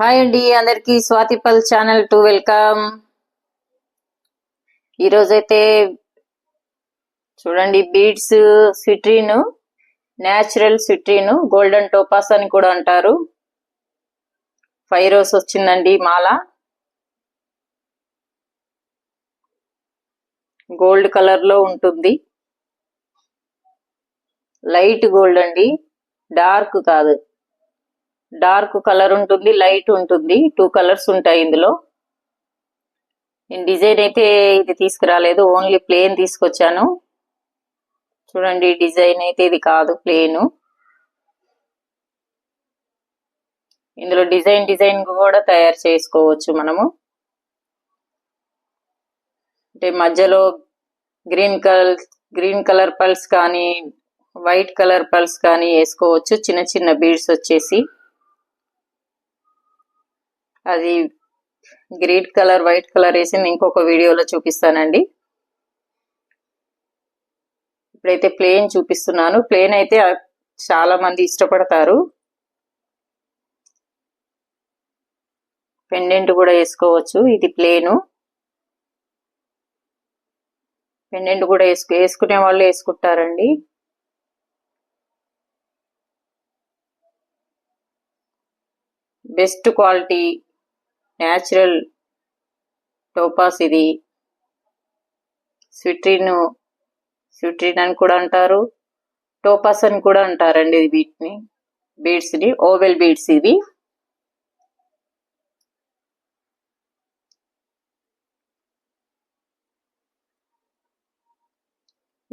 Hi అండి అందరికి స్వాతిపల్ channel to welcome. ఈరోజైతే చూడండి beads citrine natural citrine golden topaz అని కూడా అంటారు. ఫైవ్ రోస్ వచ్చిందండి మాల. గోల్డ్ కలర్లో ఉంటుంది. లైట్ గోల్డ్ అండి డార్క్ కాదు. డార్క్ కలర్ ఉంటుంది లైట్ ఉంటుంది. టూ కలర్స్ ఉంటాయి ఇందులో. నేను డిజైన్ అయితే ఇది తీసుకురాలేదు ఓన్లీ ప్లేన్ తీసుకొచ్చాను. చూడండి డిజైన్ అయితే ఇది కాదు ప్లేన్. ఇందులో డిజైన్ డిజైన్ కూడా తయారు చేసుకోవచ్చు మనము. అంటే మధ్యలో green colour green colour pearls కానీ వైట్ కలర్ పల్స్ కానీ వేసుకోవచ్చు. చిన్న చిన్న బీడ్స్ వచ్చేసి. అది గ్రీన్ కలర్ వైట్ కలర్ వేసింది ఇంకొక వీడియోలో చూపిస్తానండి. ఇప్పుడైతే ప్లేన్ చూపిస్తున్నాను. ప్లేన్ అయితే చాలా మంది ఇష్టపడతారు. పెండెంట్ కూడా వేసుకోవచ్చు. ఇది ప్లేను. పెండెంట్ కూడా వేసుకు వేసుకునే వాళ్ళు వేసుకుంటారండి. బెస్ట్ క్వాలిటీ న్యాచురల్ టోపాస్ ఇది. స్విట్రిన్ స్విట్రిన్ అని కూడా అంటారు. టోపాస్ అని కూడా అంటారండి వీటిని. బీడ్స్ని ఓవెల్ బీడ్స్ ఇవి.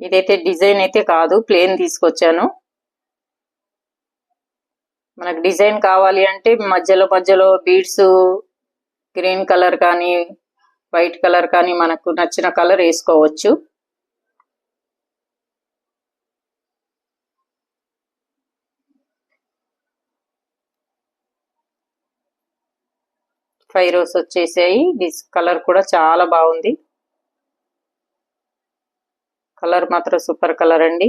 ఇదైతే డిజైన్ అయితే కాదు ప్లేన్ తీసుకొచ్చాను. మనకు డిజైన్ కావాలి అంటే మధ్యలో మధ్యలో బీడ్స్ గ్రీన్ కలర్ కానీ వైట్ కలర్ కానీ మనకు నచ్చిన కలర్ వేసుకోవచ్చు. ఫైవ్ రోస్ వచ్చేసాయి. దిస్ కలర్ కూడా చాలా బాగుంది. కలర్ మాత్రం సూపర్ కలర్ అండి.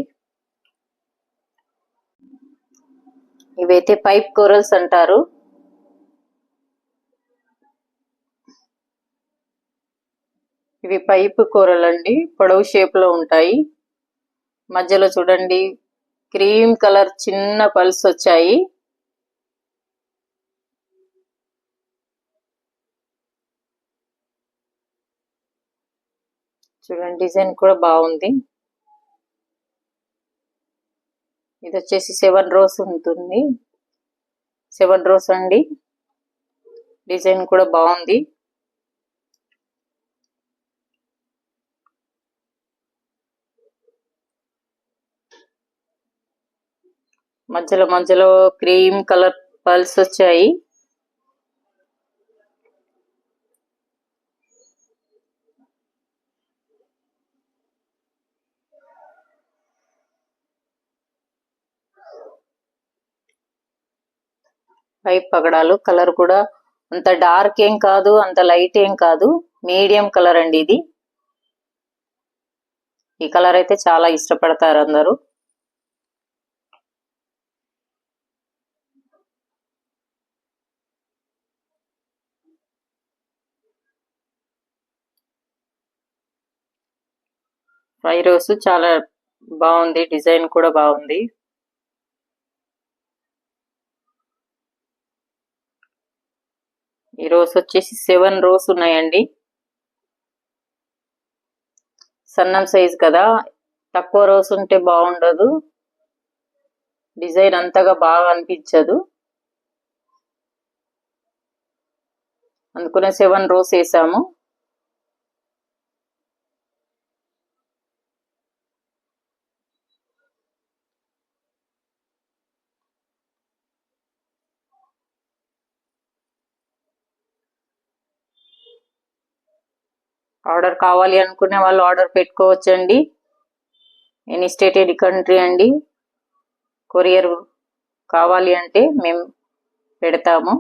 ఇవైతే పైప్ కూరల్స్ అంటారు. ఇవి పైపు కూరలు అండి పొడవు షేప్లో ఉంటాయి. మధ్యలో చూడండి. క్రీమ్ కలర్ చిన్న పల్స్ వచ్చాయి. చూడండి డిజైన్ కూడా బాగుంది. ఇది వచ్చేసి సెవెన్ రోస్ ఉంటుంది. సెవెన్ రోస్ అండి. డిజైన్ కూడా బాగుంది. మధ్యలో మధ్యలో క్రీమ్ కలర్ పల్స్ వచ్చాయి. పైప్ పగడాలు కలర్ కూడా అంత డార్క్ ఏం కాదు అంత లైట్ ఏం కాదు మీడియం కలర్ అండి ఇది. ఈ కలర్ అయితే చాలా ఇష్టపడతారు అందరూ. ఫ్రై రోస్ చాలా బాగుంది డిజైన్ కూడా బాగుంది. ఈ రోస్ వచ్చేసి సెవెన్ రోస్ ఉన్నాయండి. సన్నం సైజ్ కదా తక్కువ రోస్ ఉంటే బాగుండదు. డిజైన్ అంతగా బాగా అనిపించదు. అందుకనే సెవెన్ రోస్ వేసాము. ఆర్డర్ కావాలి అనుకునే వాళ్ళు ఆర్డర్ పెట్టుకోవచ్చండి. ఎనీ స్టేట్ ఎనీ కంట్రీ అండి. కొరియర్ కావాలి అంటే మేము పెడతాము.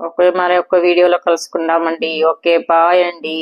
ఓకే మరి ఒక్క వీడియోలో కలుసుకుందామండి. ఓకే బాయ్ అండి.